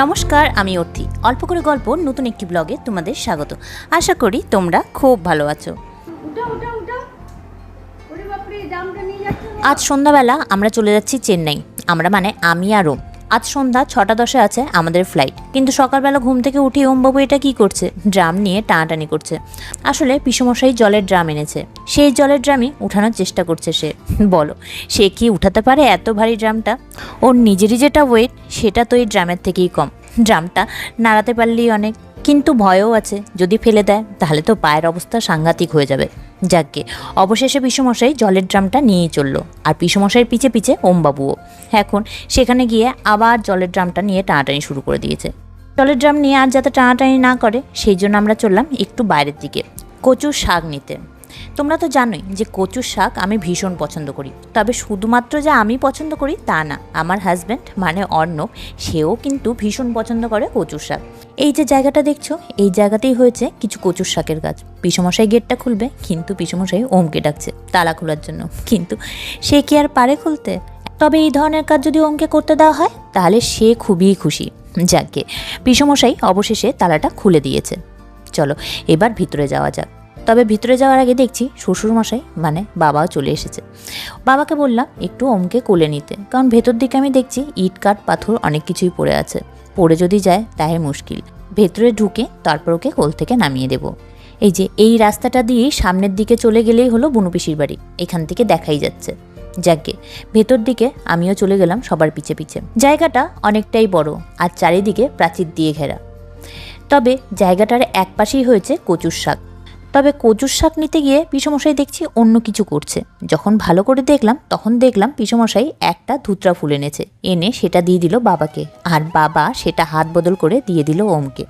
নমস্কার আমি অর্থি। অল্প করে গল্প নতুন একটি ব্লগে তোমাদের স্বাগত। আশা করি তোমরা খুব ভালো আছো। আজ সন্ধ্যাবেলা আমরা চলে যাচ্ছি চেন্নাই। আমরা মানে আমি আর ওম আজ সন্ধ্যা ছটা দশে আছে আমাদের ফ্লাইট কিন্তু সকালবেলা ঘুম থেকে উঠে ওমবাবু এটা কি করছে? ড্রাম নিয়ে টানাটানি করছে। আসলে পিসমশাই জলের ড্রাম এনেছে। সেই জলের ড্রামই উঠানোর চেষ্টা করছে সে। বলো, সে কি উঠাতে পারে এত ভারী ড্রামটা? ওর নিজেরই যেটা ওয়েট সেটা তো এই ড্রামের থেকেই কম। ড্রামটা নাড়াতে পারলেই অনেক। কিন্তু ভয়ও আছে। যদি ফেলে দেয়, তাহলে তো পায়ের অবস্থা সাংঘাতিক হয়ে যাবে। যাকগে। অবশেষে পিসমশাই জলের ড্রামটা নিয়ে চলল। আর পিসমশাইয়ের পিছে পিছে ওমবাবুও। এখন সেখানে গিয়ে আবার জলের ড্রামটা নিয়ে টানাটানি শুরু করে দিয়েছে। জলের ড্রাম নিয়ে আর যাতে টানাটানি না করে, সেই জন্য আমরা চললাম একটু বাইরের দিকে। কচুর শাক নিতে। তোমরা তো জানোই যে কচুর শাক আমি ভীষণ পছন্দ করি। তবে শুধুমাত্র যে আমি পছন্দ করি তা না, আমার হাজব্যান্ড মানে অর্ণব, সেও কিন্তু ভীষণ পছন্দ করে কচুর শাক। এই যে জায়গাটা দেখছ, এই জায়গাতেই হয়েছে কিছু কচুর শাকের গাছ। পিসমশাই গেটটা খুলবে, কিন্তু পিসমশাই ওমকে ডাকছে তালা খোলার জন্য। কিন্তু সে কি আর পারে খুলতে? তবে এই ধরনের কাজ যদি ওমকে করতে দেওয়া হয়, তাহলে সে খুবই খুশি। যাকে পিসমশাই অবশেষে তালাটা খুলে দিয়েছে। চলো, এবার ভিতরে যাওয়া যাক। তবে ভিতরে যাওয়ার আগে দেখছি শ্বশুরমশাই মানে বাবাও চলে এসেছে। বাবাকে বললাম, একটু ওমকে কোলে নিতে। কারণ ভেতর দিকে আমি দেখছি ইট, কাঠ, পাথর অনেক কিছুই পড়ে আছে। পড়ে যদি যায়, তাই মুশকিল। ভেতরে ঢুকে তারপর ওকে কোল থেকে নামিয়ে দেব। এই যে, এই রাস্তাটা দিয়েই সামনের দিকে চলে গেলেই হলো বুনুপিসির বাড়ি। এখান থেকে দেখাই যাচ্ছে। যাকে ভেতর দিকে আমিও চলে গেলাম সবার পিছে পিছে। জায়গাটা অনেকটাই বড় আর চারিদিকে প্রাচীর দিয়ে ঘেরা। তবে জায়গাটার এক পাশেই হয়েছে কচুর শাক। তবে কচুর শাক নিতে গিয়ে পিসমশাই দেখছি অন্য কিছু করছে। যখন ভালো করে দেখলাম, তখন দেখলাম পিসমশাই একটা ধুতরা ফুল এনেছে। এনে সেটা দিয়ে দিল বাবাকে। আর বাবা সেটা হাত বদল করে দিয়ে দিল ওমকে।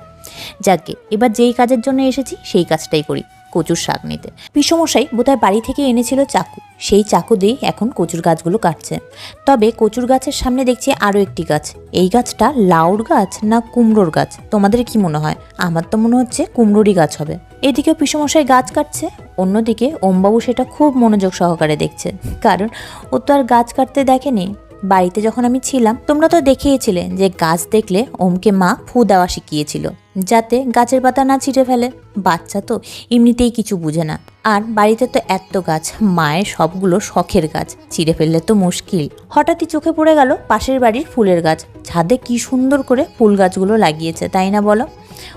যাকে এবার যেই কাজের জন্য এসেছি, সেই কাজটাই করি। কচুর শাক নিতে। পিসমশাই বোধহয় বাড়ি থেকে এনেছিল চাকু। সেই চাকু দিয়েই এখন কচুর গাছগুলো কাটছে। তবে কচুর গাছের সামনে দেখছি আরও একটি গাছ। এই গাছটা লাউর গাছ না কুমড়োর গাছ? তোমাদের কি মনে হয়? আমার তো মনে হচ্ছে কুমড়োরই গাছ হবে। এদিকে পিসমশাই গাছ কাটছে, অন্যদিকে ওমবাবু সেটা খুব মনোযোগ সহকারে দেখছে। কারণ ও তো আর গাছ কাটতে দেখেনি। বাড়িতে যখন আমি ছিলাম, তোমরা তো দেখিয়েছিলে যে গাছ দেখলে ওমকে মা ফু দেওয়া শিখিয়েছিল। যাতে গাছের পাতা না ছিঁড়ে ফেলে। বাচ্চা তো এমনিতেই কিছু বুঝে না। আর বাড়িতে তো এত গাছ, মায়ের সবগুলো শখের গাছ, ছিঁড়ে ফেললে তো মুশকিল। হঠাৎই চোখে পড়ে গেল পাশের বাড়ির ফুলের গাছ। ছাদে কি সুন্দর করে ফুল গাছগুলো লাগিয়েছে, তাই না বলো?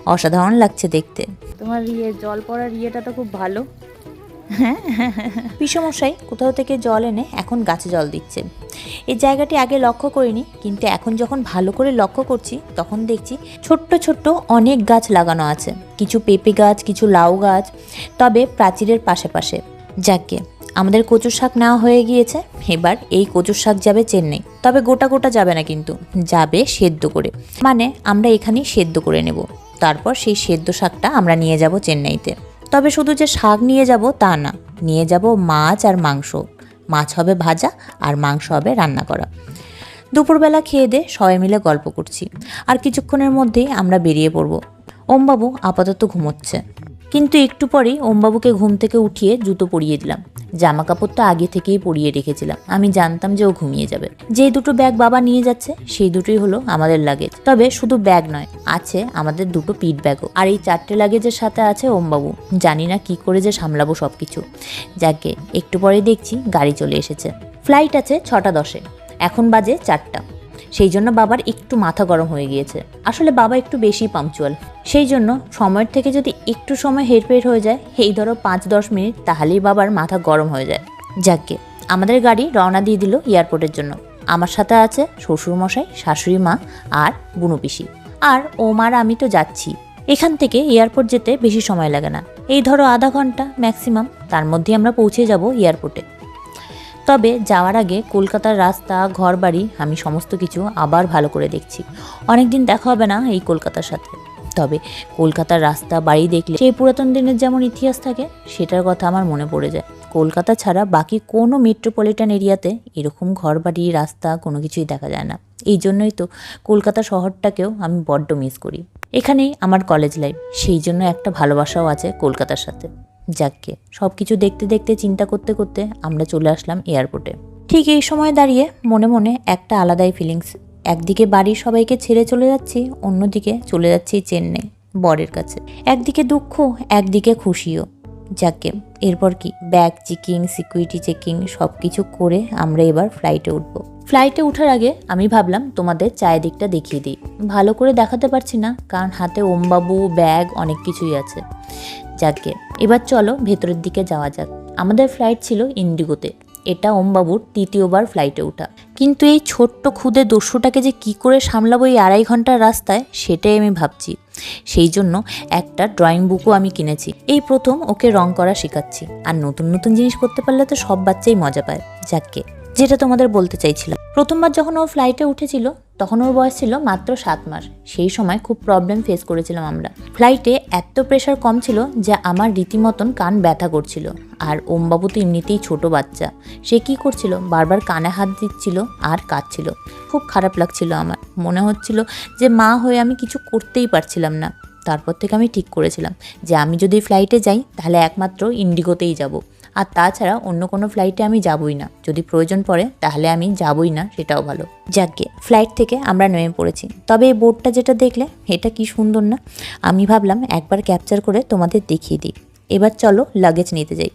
অসাধারণ লাগছে দেখতে। তোমার ইয়ে জল পড়ার ইয়েটা তো খুব ভালো। পিসমশাই, কোথাও থেকে জল এনে এখন গাছে জল দিচ্ছে। এই জায়গাটি আগে লক্ষ্য করিনি, কিন্তু এখন যখন ভালো করে লক্ষ্য করছি, তখন দেখছি ছোট্ট ছোট্ট অনেক গাছ লাগানো আছে। কিছু পেঁপে গাছ, কিছু লাউ গাছ, তবে প্রাচীরের পাশে পাশে যাকে আমাদের কচুর শাক নেওয়া হয়ে গিয়েছে, এবার এই কচুর শাক যাবে চেন্নাই। তবে গোটা গোটা যাবে না কিন্তু, যাবে সেদ্ধ করে। মানে আমরা এখানেই সেদ্ধ করে নেব। তারপর সেই সেদ্ধ শাকটা আমরা নিয়ে যাব চেন্নাইতে। তবে শুধু যে শাক নিয়ে যাব তা না, নিয়ে যাব মাছ আর মাংস। মাছ হবে ভাজা আর মাংস হবে রান্না করা। দুপুরবেলা খেয়ে দে, সবাই মিলে গল্প করছি। আর কিছুক্ষণের মধ্যেই আমরা বেরিয়ে পড়ব। ওমবাবু আপাতত ঘুমোচ্ছে। কিন্তু একটু পরেই ওমবাবুকে ঘুম থেকে উঠিয়ে জুতো পরিয়ে দিলাম। জামা কাপড় তো আগে থেকেই পরিয়ে রেখেছিলাম। আমি জানতাম যে ও ঘুমিয়ে যাবে। যে দুটো ব্যাগ বাবা নিয়ে যাচ্ছে, সেই দুটোই হলো আমাদের লাগেজ তবে শুধু ব্যাগ নয়, আছে আমাদের দুটো পিট ব্যাগও। আর এই চারটে লাগেজের সাথে আছে ওমবাবু। জানি না কি করে যে সামলাবো সব কিছু যাকে একটু পরে দেখছি গাড়ি চলে এসেছে। ফ্লাইট আছে ছটা দশে। এখন বাজে চারটা। সেই জন্য বাবার একটু মাথা গরম হয়ে গিয়েছে। আসলে বাবা একটু বেশি পাংচুয়াল সেই জন্য সময়ের থেকে যদি একটু সময় হেরফের হয়ে যায় এই ধরো পাঁচ দশ মিনিট, তাহলেই বাবার মাথা গরম হয়ে যায়। যাকে আমাদের গাড়ি রওনা দিয়ে দিল এয়ারপোর্টের জন্য। আমার সাথে আছে শ্বশুরমশাই, শাশুড়ি মা আর বুনু পিসি। আর ওমার আমি তো যাচ্ছি। এখান থেকে এয়ারপোর্ট যেতে বেশি সময় লাগে না। এই ধরো আধা ঘণ্টা ম্যাক্সিমাম তার মধ্যে আমরা পৌঁছে যাব এয়ারপোর্টে। তবে যাওয়ার আগে কলকাতার রাস্তা ঘর বাড়ি আমি সমস্ত কিছু আবার ভালো করে দেখছি। অনেক দিন দেখা হবে না এই কলকাতার সাথে। তবে কলকাতার রাস্তা, বাড়ি দেখলে সেই পুরাতন দিনের যেমন ইতিহাস থাকে, সেটার কথা আমার মনে পড়ে যায়। কলকাতা ছাড়া বাকি কোনো মেট্রোপলিটন এরিয়াতে এরকম ঘর বাড়ি রাস্তা কোনো কিছুই দেখা যায় না। এই জন্যই তো কলকাতা শহরটাকেও আমি বড্ড মিস করি। এখানেই আমার কলেজ লাইফ সেই জন্য একটা ভালোবাসাও আছে কলকাতার সাথে। যাককে সব কিছু দেখতে দেখতে, চিন্তা করতে করতে আমরা চলে আসলাম এয়ারপোর্টে ঠিক এই সময় দাঁড়িয়ে মনে মনে একটা আলাদাই ফিলিংস একদিকে বাড়ির সবাইকে ছেড়ে চলে যাচ্ছি, অন্যদিকে চলে যাচ্ছি চেন্নাই, বরের কাছে। একদিকে দুঃখ, একদিকে খুশিও। যাকে এরপর কি? ব্যাগ চেকিং সিকিউরিটি চেকিং সব কিছু করে আমরা এবার ফ্লাইটে উঠবো। ফ্লাইটে ওঠার আগে আমি ভাবলাম তোমাদের চারিদিকটা দেখিয়ে দিই। ভালো করে দেখাতে পারছি না, কারণ হাতে ওমবাবু, ব্যাগ অনেক কিছুই আছে। যাকে, এবার চলো ভেতরের দিকে যাওয়া যাক। আমাদের ফ্লাইট ছিল ইন্ডিগোতে এটা ওমবাবুর তৃতীয়বার ফ্লাইটে ওঠা। কিন্তু এই ছোট্ট খুদে দস্যুটাকে যে কি করে সামলাবো এই আড়াই ঘণ্টার রাস্তায়, সেটাই আমি ভাবছি। সেই জন্য একটা ড্রয়িং বুকও আমি কিনেছি। এই প্রথম ওকে রং করা শেখাচ্ছি। আর নতুন নতুন জিনিস করতে পারলে তো সব বাচ্চাই মজা পায়। যাকে যেটা তোমাদের বলতে চাইছিলাম। প্রথমবার যখন ও ফ্লাইটে উঠেছিল, তখন ওর বয়স ছিল মাত্র সাত মাস। সেই সময় খুব প্রবলেম ফেস করেছিলাম আমরা। ফ্লাইটে এত প্রেশার কম ছিল যে আমার রীতিমতন কান ব্যথা করছিল। আর ওমবাবু তো এমনিতেই ছোট বাচ্চা। সে কি করছিল? বারবার কানে হাত দিচ্ছিল আর কাঁদছিল। খুব খারাপ লাগছিল আমার। মনে হচ্ছিল যে, মা হয়ে আমি কিছু করতেই পারছিলাম না। তারপর থেকে আমি ঠিক করেছিলাম যে, আমি যদি ফ্লাইটে যাই, তাহলে একমাত্র ইন্ডিগোতেই যাব। আর তাছাড়া অন্য কোনো ফ্লাইটে আমি যাবই না। যদি প্রয়োজন পড়ে, তাহলে আমি যাবই না, সেটাও ভালো। যাকে ফ্লাইট থেকে আমরা নেমে পড়েছি। তবে এই বোর্ডটা যেটা দেখলে, এটা কি সুন্দর না? আমি ভাবলাম একবার ক্যাপচার করে তোমাদের দেখিয়ে দিই। এবার চলো লাগেজ নিতে যাই।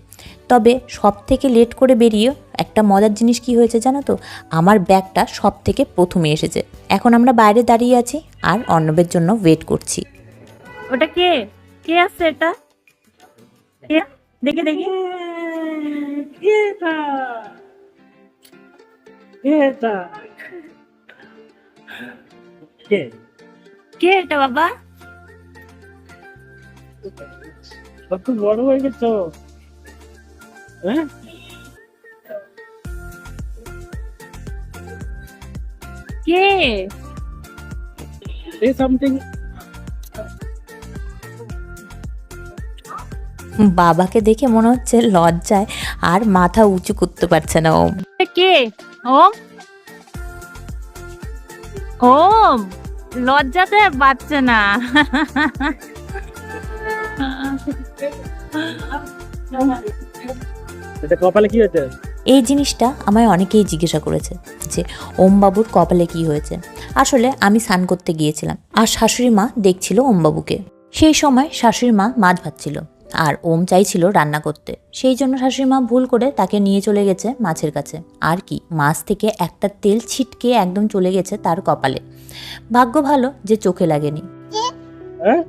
তবে সব থেকে লেট করে বেরিয়ে একটা মজার জিনিস কি হয়েছে জানো তো? আমার ব্যাগটা সব থেকে প্রথমে এসেছে। এখন আমরা বাইরে দাঁড়িয়ে আছি আর অর্ণবের জন্য ওয়েট করছি। ওটা কে? কে আসছে এটা? কে? দেখি দেখি Eta! Eta! কে কে এটা বাবা? কত বড় হয়ে গেছো? হ্যাঁ? কে? say something বাবাকে দেখে মনে হচ্ছে লজ্জায় আর মাথা উঁচু করতে পারছে না ওম। কে? ওম? ওম লজ্জাতে পাচ্ছে না। এটা কপালে কি হয়েছে? এই জিনিসটা আমায় অনেকেই জিজ্ঞাসা করেছে যে ওমবাবুর কপালে কি হয়েছে? আসলে আমি স্নান করতে গিয়েছিলাম আর শাশুড়ি মা দেখছিল ওমবাবুকে। সেই সময় শাশুড়ি মা মাছ ভাজছিল। আর ওম চাইছিল রান্না করতে। সেই জন্য শাশুড়ি মা ভুল করে তাকে নিয়ে চলে গেছে মাছের কাছে। আর কি মাছ থেকে একটা তেল ছিটকে একদম চলে গেছে তার কপালে। ভাগ্য ভালো যে চোখে লাগেনি। হ্যাঁ?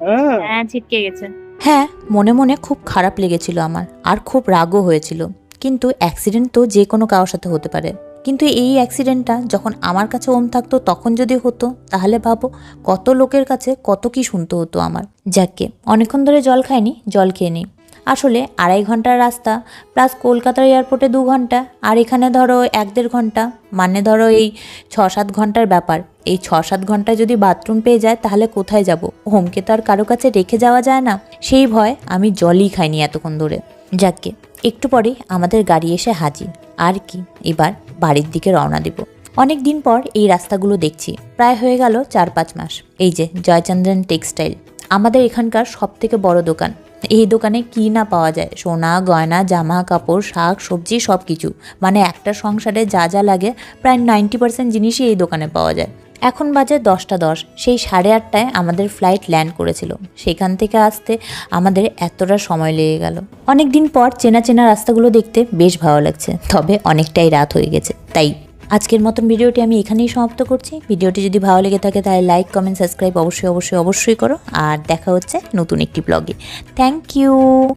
হ্যাঁ হ্যাঁ ছিটকে গেছে। হ্যাঁ মনে মনে খুব খারাপ লেগেছিল আমার। আর খুব রাগও হয়েছিল। কিন্তু অ্যাক্সিডেন্ট তো যে কোনো কারোর সাথে হতে পারে। কিন্তু এই অ্যাক্সিডেন্টটা যখন আমার কাছে ওম থাকতো, তখন যদি হতো, তাহলে ভাবো কত লোকের কাছে কত কি শুনতে হতো আমার। যাকে অনেকক্ষণ ধরে জল খাইনি, জল খেয়ে নিই। আসলে আড়াই ঘণ্টার রাস্তা প্লাস কলকাতার এয়ারপোর্টে দু ঘণ্টা, আর এখানে ধরো এক দেড় ঘণ্টা মানে ধরো এই ছ সাত ঘণ্টার ব্যাপার। এই ছ সাত ঘন্টায় যদি বাথরুম পেয়ে যায়, তাহলে কোথায় যাব? হোমকে তো আর কারও কাছে রেখে যাওয়া যায় না। সেই ভয় আমি জলই খাইনি এতক্ষণ ধরে। যাকে একটু পরেই আমাদের গাড়ি এসে হাজির। আর কি, এবার বাড়ির দিকে রওনা দেব। অনেক দিন পর এই রাস্তাগুলো দেখছি। প্রায় হয়ে গেল চার পাঁচ মাস। এই যে জয়চন্দ্রন টেক্সটাইল, আমাদের এখানকার সব থেকে বড় দোকান। এই দোকানে কি না পাওয়া যায়? সোনা, গয়না, জামা, কাপড়, শাক, সবজি সব কিছু মানে একটা সংসারে যা যা লাগে, প্রায় নাইনটি পার্সেন্ট জিনিসই এই দোকানে পাওয়া যায়। এখন বাজে দশটা দশ, সেই সাড়ে আটটায় আমাদের ফ্লাইট ল্যান্ড করেছিল। সেখান থেকে আসতে আমাদের এতটা সময় লেগে গেল। অনেক দিন পর চেনা চেনা রাস্তাগুলো দেখতে বেশ ভালো লাগছে, তবে অনেকটাই রাত হয়ে গেছে। তাই আজকের মতন ভিডিওটি আমি এখানেই সমাপ্ত করছি। ভিডিওটি যদি ভালো লেগে থাকে তাহলে লাইক কমেন্ট সাবস্ক্রাইব অবশ্যই অবশ্যই অবশ্যই করো। আর দেখা হচ্ছে নতুন একটি ব্লগে থ্যাংক ইউ